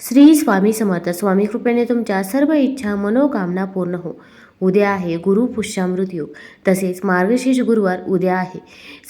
श्री स्वामी समर्थ. स्वामी कृपेने तुमच्या सर्व इच्छा मनोकामना पूर्ण हो. उद्या आहे गुरु पुष्यामृत योग तसेच मार्गशीर्ष गुरुवार उद्या आहे.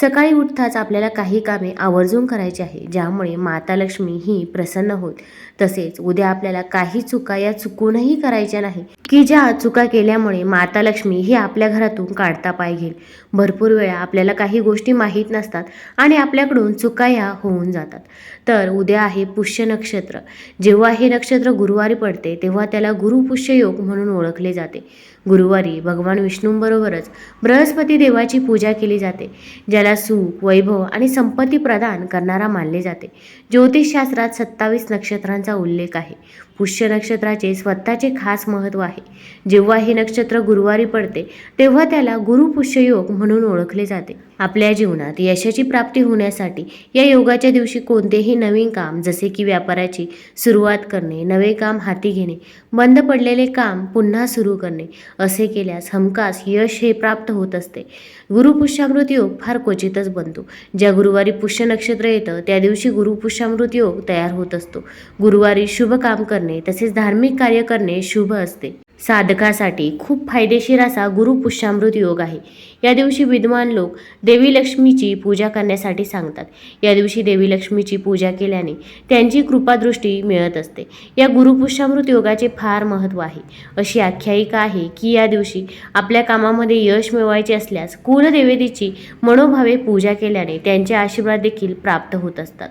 सकाळी उठताच आपल्याला काही कामे आवर्जून करायची आहे ज्यामुळे माता लक्ष्मी ही प्रसन्न होईल. तसेच उद्या आपल्याला काही चुका या चुकूनही करायच्या नाही. की ज्या चुका केल्यामुळे माता लक्ष्मी ही आपल्या घरातून काढता पाय घेईल. भरपूर वेळा आपल्याला काही गोष्टी माहीत नसतात आणि आपल्याकडून चुका या होऊन जातात. तर उद्या आहे पुष्य नक्षत्र. जेव्हा हे नक्षत्र गुरुवारी पडते तेव्हा त्याला गुरुपुष्य योग म्हणून ओळखले जाते. गुरुवारी भगवान विष्णूंबरोबरच बृहस्पती देवाची पूजा केली जाते ज्याला सुख वैभव आणि संपत्ती प्रदान करणारा मानले जाते. ज्योतिषशास्त्रात सत्तावीस नक्षत्रांचा उल्लेख आहे. पुष्य नक्षत्राचे स्वतःचे खास महत्त्व आहे. जेव्हा हे नक्षत्र गुरुवारी पडते तेव्हा त्याला गुरुपुष्य योग म्हणून ओळखले जाते. आपल्या जीवनात यशाची प्राप्ती होण्यासाठी या योगाच्या दिवशी कोणतेही नवीन काम जसे की व्यापाराची सुरुवात करणे नवे काम हाती घेणे बंद पडलेले काम पुन्हा सुरू करणे असे केल्यास हमखास यश हे प्राप्त होत असते. गुरुपुष्यामृत योग फार क्वचितच बनतो. ज्या गुरुवारी पुष्य नक्षत्र येतं त्या दिवशी गुरुपुष्यामृत योग तयार होत असतो. गुरुवारी शुभ काम करणे तसेच धार्मिक कार्य करणे शुभ असते. साधकासाठी खूप फायदेशीर असा गुरुपुष्यामृत योग आहे. या दिवशी विद्वान लोक देवी लक्ष्मीची पूजा करण्यासाठी सांगतात. या दिवशी देवी लक्ष्मीची पूजा केल्याने त्यांची कृपादृष्टी मिळत असते. या गुरुपुष्यामृत योगाचे फार महत्त्व आहे. अशी आख्यायिका आहे की या दिवशी आपल्या कामामध्ये यश मिळवायचे असल्यास कुलदेवतेची मनोभावे पूजा केल्याने त्यांचे आशीर्वाद देखील प्राप्त होत असतात.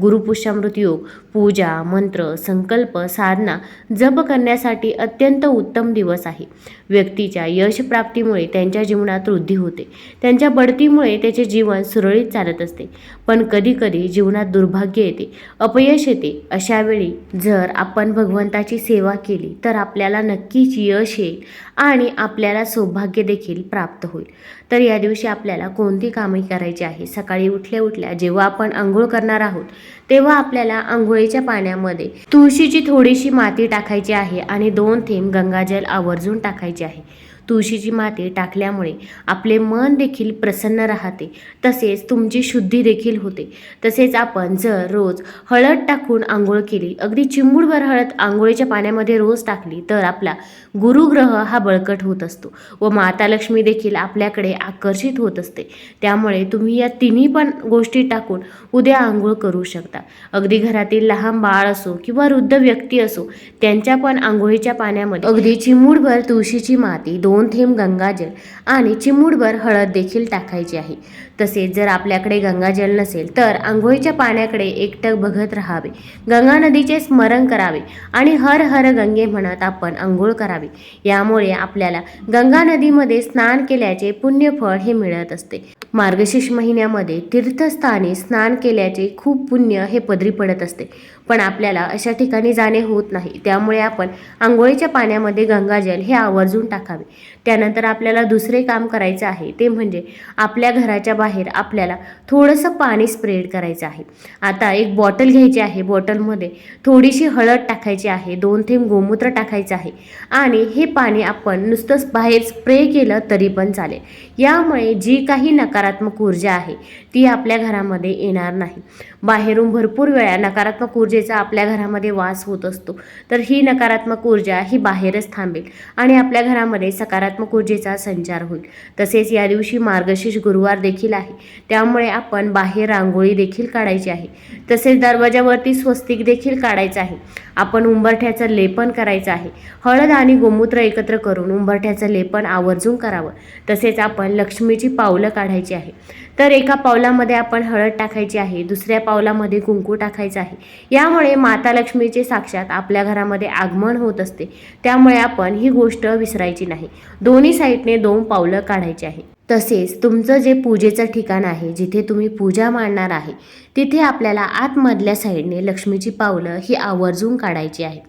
गुरुपुष्यामृत योग पूजा मंत्र संकल्प साधना जप करण्यासाठी अत्यंत उत्तम दिवस आहे. व्यक्तीच्या यशप्राप्तीमुळे त्यांच्या जीवनात वृद्धी होते. त्यांच्या बढतीमुळे त्याचे जीवन सुरळीत चालत असते. पण कधीकधी जीवनात दुर्भाग्य येते अपयश येते. अशावेळी जर आपण भगवंताची सेवा केली तर आपल्याला नक्कीच यश येईल. आणि आपल्याला सौभाग्य देखील प्राप्त होईल. तर या दिवशी आपल्याला कोणती कामे करायची आहे? सकाळी उठल्या उठल्या जेव्हा आपण आंघोळ करणार आहोत तेव्हा आपल्याला आंघोळीच्या पाण्यामध्ये तुळशीची थोडीशी माती टाकायची आहे आणि दोन थेंब गंगाजल आवर्जून टाकायचे आहे. तुळशीची माती टाकल्यामुळे आपले मन देखील प्रसन्न राहते. तसेच तुमची शुद्धी देखील होते. तसेच आपण जर रोज हळद टाकून आंघोळ केली अगदी चिंबूडभर हळद आंघोळीच्या पाण्यामध्ये रोज टाकली तर आपला गुरुग्रह हा बळकट होत असतो व माता लक्ष्मी देखील आपल्याकडे आकर्षित होत असते. त्यामुळे तुम्ही या तिन्ही पण गोष्टी टाकून उद्या आंघोळ करू शकता. अगदी घरातील लहान बाळ असो किंवा वृद्ध व्यक्ती असो त्यांच्या पण आंघोळीच्या पाण्यामध्ये अगदी चिमूडभर तुळशीची माती दोन थेंब गंगाजल आणि चिमूटभर हळद देखील टाकायची आहे. तसेच जर आपल्याकडे गंगाजल नसेल तर आंघोळीच्या पाण्याकडे एकटक बघत राहावे. गंगा नदीचे स्मरण करावे आणि हर हर गंगे म्हणत आपण आंघोळ करावी. यामुळे आपल्याला गंगा नदीमध्ये स्नान केल्याचे पुण्यफळ हे मिळत असते. मार्गशीर्ष महिन्यामध्ये तीर्थस्थानी स्नान केल्याचे खूप पुण्य हे पदरी पडत असते. पण आपल्याला अशा ठिकाणी जाणे होत नाही. त्यामुळे आपण आंघोळीच्या पाण्यामध्ये गंगाजल हे आवर्जून टाकावे. त्यानंतर आपल्याला दुसरे काम करायचं आहे ते म्हणजे आपल्या घराच्या बाहेर आपल्याला थोडंसं पाणी स्प्रेड करायचं आहे. आता एक बॉटल घ्यायची आहे बॉटलमध्ये. थोडीशी हळद टाकायची आहे दोन थेंब गोमूत्र टाकायचं आहे आणि हे पाणी आपण नुसतंच बाहेर स्प्रे केलं तरी पण चालेल. यामुळे जी काही नकारात्मक ऊर्जा आहे ती आपल्या घरामध्ये येणार नाही. बाहेरून भरपूर वेळा नकारात्मक ऊर्जेचा आपल्या घरामध्ये वास होत असतो. तर ही नकारात्मक ऊर्जा ही बाहेरच थांबेल आणि आपल्या घरामध्ये सकारात्मक ऊर्जेचा संचार होईल. तसेच या दिवशी मार्गशीर्ष गुरुवार देखील आहे. त्यामुळे आपण बाहेर रांगोळी देखील काढायची आहे. तसेच दरवाजावरती स्वस्तिक देखील काढायचं आहे. आपण उंबरठ्याचं लेपन करायचं आहे. हळद आणि गोमूत्र एकत्र करून उंबरठ्याचं लेपन आवर्जून करावं. तसेच आपण लक्ष्मीची पावलं काढायची आहे. तर एका पावलामध्ये आपण हळद टाकायची आहे. दुसऱ्या पावलामध्ये कुंकू टाकायचं आहे. यामुळे माता लक्ष्मीचे साक्षात आपल्या घरामध्ये आगमन होत असते. त्यामुळे आपण ही गोष्ट विसरायची नाही. दोन्ही साईडने दोन पावलं काढायची आहे. तसेच तुमचं जे पूजेचं ठिकाण आहे जिथे तुम्ही पूजा मांडणार आहे तिथे आपल्याला आतमधल्या साईडने लक्ष्मीची पावलं ही आवर्जून काढायची आहे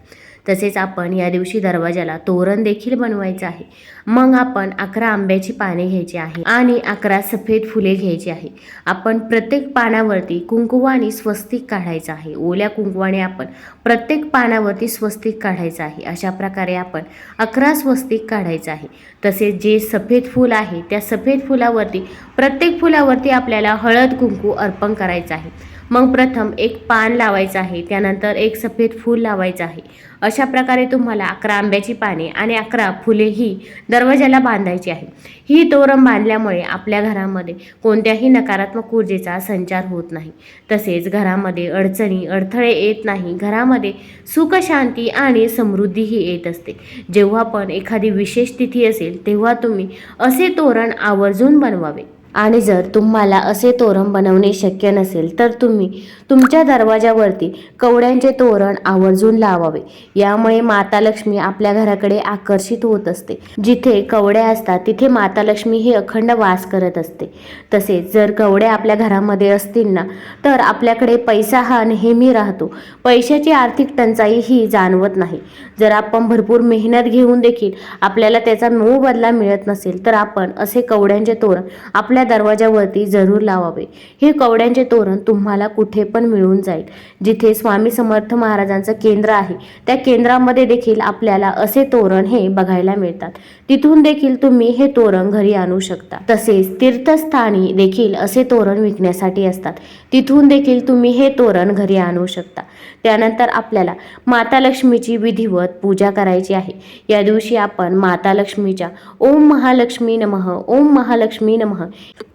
तसेच आपण या दिवशी दरवाजाला तोरण देखील बनवायचं आहे. मग आपण अकरा आंब्याची पाने घ्यायची आहे आणि अकरा सफेद फुले घ्यायची आहे. आपण प्रत्येक पानावरती कुंकुवाने स्वस्तिक काढायचं आहे. ओल्या कुंकुवाने आपण प्रत्येक पानावरती स्वस्तिक काढायचं आहे. अशा प्रकारे आपण अकरा स्वस्तिक काढायचं आहे. तसेच जे सफेद फूल आहे त्या सफेद फुलावरती प्रत्येक फुलावरती आपल्याला हळद कुंकू अर्पण करायचं आहे. मग प्रथम एक पान लावायचं आहे त्यानंतर एक सफेद फूल लावायचं आहे. अशा प्रकारे तुम्हाला अकरा आंब्याची पाने आणि अकरा फुले ही दरवाजाला बांधायची आहे. ही तोरण बांधल्यामुळे आपल्या घरामध्ये कोणत्याही नकारात्मक ऊर्जेचा संचार होत नाही. तसेच घरामध्ये अडचणी अडथळे येत नाही. घरामध्ये सुख शांती आणि समृद्धीही येत असते. जेव्हा पण एखादी विशेष तिथी असेल तेव्हा तुम्ही असे तोरण आवर्जून बनवावे. आणि जर तुम्हाला असे तोरण बनवणे शक्य नसेल तर तुम्ही तुमच्या दरवाजावरती कवड्यांचे तोरण आवर्जून लावावे. यामुळे माता लक्ष्मी आपल्या घराकडे आकर्षित होत असते. जिथे कवड्या असतात तिथे माता लक्ष्मी ही अखंड वास करत असते. तसेच जर कवड्या आपल्या घरामध्ये असतील ना तर आपल्याकडे पैसा हा नेहमी राहतो. पैशाची आर्थिक टंचाई ही जाणवत नाही. जर आपण भरपूर मेहनत घेऊन देखील आपल्याला त्याचा मोबदला मिळत नसेल तर आपण असे कवड्यांचे तोरण आपल्या दरवाजावरती जरूर लावावे. हे कवड्यांचे तोरण तुम्हाला कुठे पण मिळून जाईल. जिथे स्वामी समर्थ महाराजांचं केंद्र आहे त्या केंद्रामध्ये देखील आपल्याला असे तोरण हे बघायला मिळतात. तिथून देखील तुम्ही हे तोरण घरी आणू शकता. तसेच तीर्थस्थानी देखील असे तोरण विकण्यासाठी असतात. तिथून देखील तुम्ही हे तोरण घरी आणू शकता. त्यानंतर आपल्याला माता लक्ष्मीची विधिवत पूजा करायची आहे. या दिवशी आपण माता लक्ष्मीच्या ओम महालक्ष्मी नमः ओम महालक्ष्मी नमः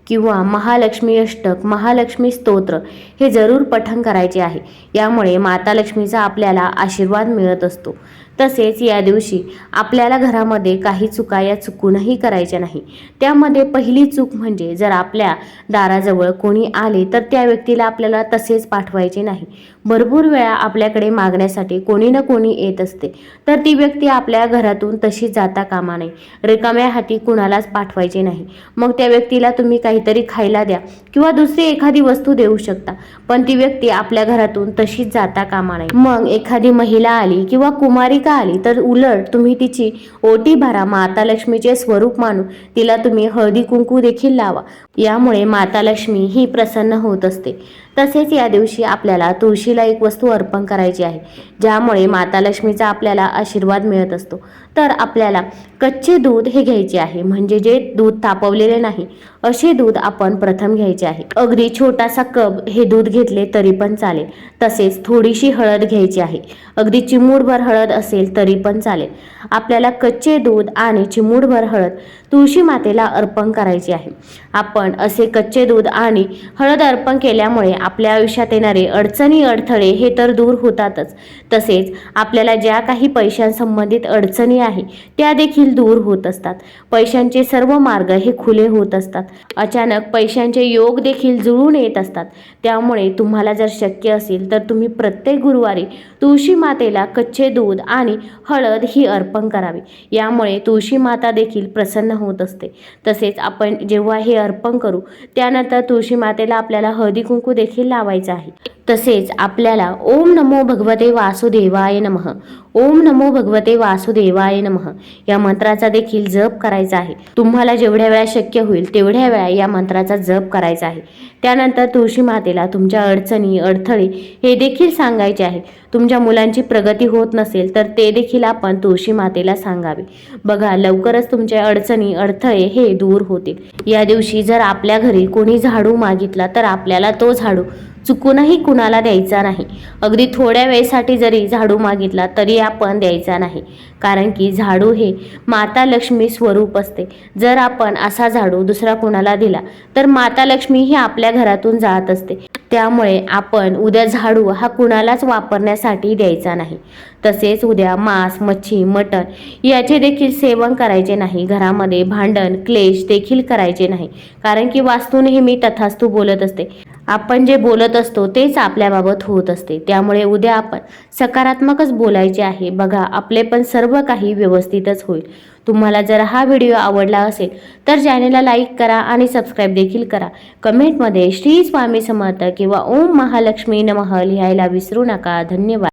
किंवा महालक्ष्मी अष्टक महालक्ष्मी स्तोत्र हे जरूर पठण करायचे आहे. यामुळे माता लक्ष्मीचा आपल्याला आशीर्वाद मिळत असतो. तसेच या दिवशी आपल्याला घरामध्ये काही चुका या चुकूनही करायच्या नाही. त्यामध्ये पहिली चूक म्हणजे जर आपल्या दाराजवळ कोणी आले तर त्या व्यक्तीला आपल्याला तसेच पाठवायचे नाही. भरपूर वेळा आपल्याकडे मागण्यासाठी कोणी ना कोणी येत असते. तर ती व्यक्ती आपल्या घरातून तशी जाता कामा नये. रिकाम्या हाती कुणालाच पाठवायचे नाही. मग त्या व्यक्तीला तुम्ही काहीतरी खायला द्या किंवा दुसरी एखादी वस्तू देऊ शकता. पण ती व्यक्ती आपल्या घरातून तशीच जाता कामा नये. मग एखादी महिला आली किंवा कुमारिका आली तर उलट तुम्ही तिची ओटी भरा माता लक्ष्मीचे स्वरूप मानून तिला तुम्ही हळदी कुंकू देखील लावा. यामुळे माता लक्ष्मी ही प्रसन्न होत असते. तसेच या दिवशी आपल्याला तुळशी तुळशीला एक वस्तू अर्पण करायची आहे ज्यामुळे माता लक्ष्मीचा आपल्याला आशीर्वाद मिळत असतो. तर आपल्याला कच्चे दूध हे घ्यायचे आहे. म्हणजे जे दूध तापवलेले नाही असे दूध आपण प्रथम घ्यायचे आहे. अगदी छोटासा कप हे दूध घेतले तरी पण चालेल. तसेच थोडीशी हळद घ्यायची आहे. अगदी चिमूडभर हळद असेल तरी पण चालेल. आपल्याला कच्चे दूध आणि चिमूडभर हळद तुळशी मातेला अर्पण करायची आहे. आपण असे कच्चे दूध आणि हळद अर्पण केल्यामुळे आपल्या आयुष्यात येणारे अडचणी अडथळे हे तर दूर होतातच. तसेच आपल्याला ज्या काही पैशांसंबंधित अडचणी आहे त्या देखील दूर होत असतात. पैशांचे सर्व मार्ग हे खुले होत असतात. अचानक पैशांचे योग देखील जुळून येत असतात. त्यामुळे तुम्हाला जर शक्य असेल तर तुम्ही प्रत्येक गुरुवारी तुळशी मातेला कच्चे दूध आणि हळद ही अर्पण करावी. यामुळे तुळशी माता देखील प्रसन्न होत असते. तसेच आपण जेव्हा हे अर्पण करू त्यानंतर तुळशी मातेला आपल्याला हळदी कुंकू देखील लावायचं आहे. तसेच आपल्याला ओम नमो भगवते वासुदेवाय नमः. ओम नमो भगवते वासुदेवाय नमः. या मंत्राचा देखील जप करायचा आहे. तुम्हाला जेवढ्या वेळा शक्य होईल तेवढ्या वेळा या मंत्राचा जप करायचा आहे. त्यानंतर तुळशी मातेला तुमच्या अडचणी अडथळे हे देखील सांगायचे आहे. तुमच्या मुलांची प्रगती होत नसेल तर ते देखील आपण तुळशी मातेला सांगावे. बघा लवकरच तुमच्या अडचणी अडथळे हे दूर होतील. या दिवशी जर आपल्या घरी कोणी झाडू मागितला तर आपल्याला तो झाडू चुकूनही कुणाला द्यायचा नाही. अगदी थोड्या वेळेसाठी जरी झाडू मागितला तरी आपण द्यायचा नाही. कारण की झाडू हे माता लक्ष्मी स्वरूप असते. जर आपण असा झाडू दुसरा कुणाला दिला तर माता लक्ष्मी ही आपल्या घरातून जात असते. त्यामुळे आपण उद्या झाडू हा कुणालाच वापरण्यासाठी द्यायचा नाही. तसेच उद्या मांस मच्छी मटण याचे देखील सेवन करायचे नाही. घरामध्ये भांडण क्लेश देखील करायचे नाही. कारण की वास्तू नेहमी तथास्तू बोलत असते. आपण जे बोलत असतो तेच आपल्याबाबत होत असते. त्यामुळे उद्या आपण सकारात्मकच बोलायचे आहे. बघा आपले पण सर्व काही व्यवस्थितच होईल. तुम्हाला जर हा व्हिडिओ आवडला असेल तर चॅनेलला लाईक करा आणि सबस्क्राईब देखील करा. कमेंटमध्ये श्री स्वामी समर्थ किंवा ओम महालक्ष्मी नमः लिहायला विसरू नका. धन्यवाद.